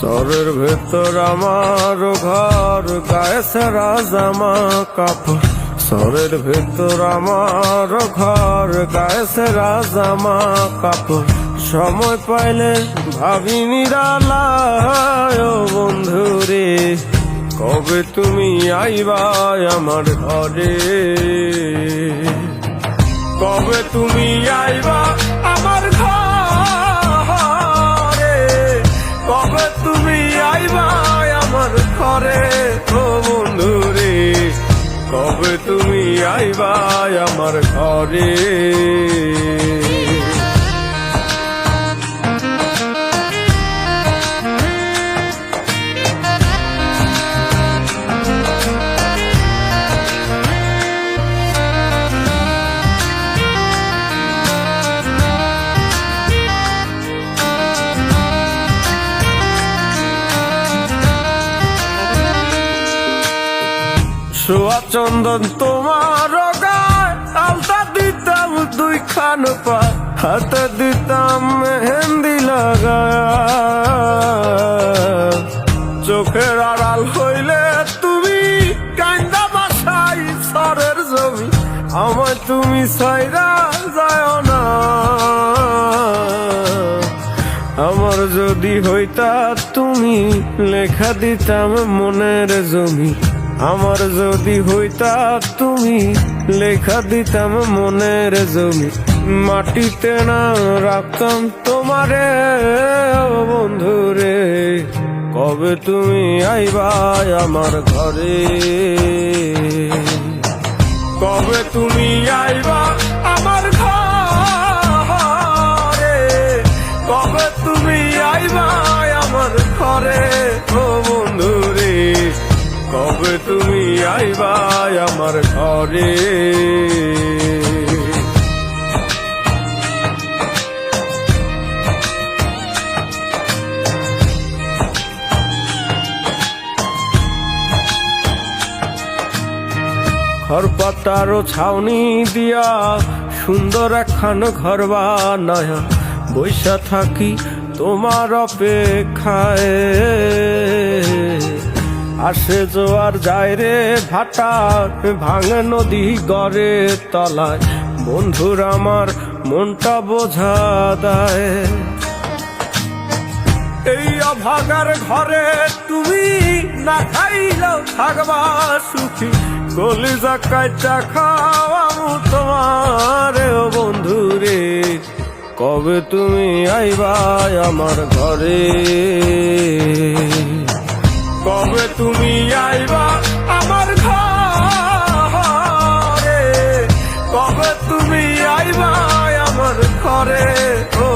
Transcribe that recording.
সরের ভেতর আমার ঘর গায়ে সারা জামা কাপড়। সরের ভেতর আমার ঘর, গায়ে রাজামা জামা কাপড়। সময় পাইলে ভাবি বন্ধুরে বন্ধু রে কবে তুমি আইবা আমার ঘরে? কবে তুমি আইবা কবে তুমি আইবা আমার ঘরে? সোয়া চন্দন তোমার আলতা দিতাম দুই খান পা হাতে দিতাম মেহেন্দি লাগায়। চোখের আড়াল হইলে তুমি কান্দা বাসাই সরের জমি, আমায় তুমি সাইরা যায় না। আমার যদি হইতা তুমি লেখা দিতাম মনের জমি। আমার যদি হইতা তুমি লেখা দিতাম মনের জমি। মাটিতে না রাখতাম তোমারে বন্ধুরে। কবে তুমি আইবা আমার ঘরে? কবে তুমি আইবা আমার ঘরে? কবে তুমি আইবা আমার ঘরে? ও বন্ধু রে কবে তুমি আইবা আমার ঘরে? খরপাতারও ছাউনি দিয়া সুন্দর একখান ঘর বানায়া বৈশা থাকি তোমার অপেক্ষায়। আসে জোয়ার যায় রে ভাটা, ভাঙে নদী গড়ে তলায়। বন্ধুর আমার মনটা বোঝা দেয়। এই অভাগার ঘরে তুমি না খাইলেও থাকবা সুখী। কলিজা কাইটা খাওয়া তোমার বন্ধু রে কবে তুমি আইবা আমার ঘরে? কবে তুমি আইবা আমার ঘরে? ও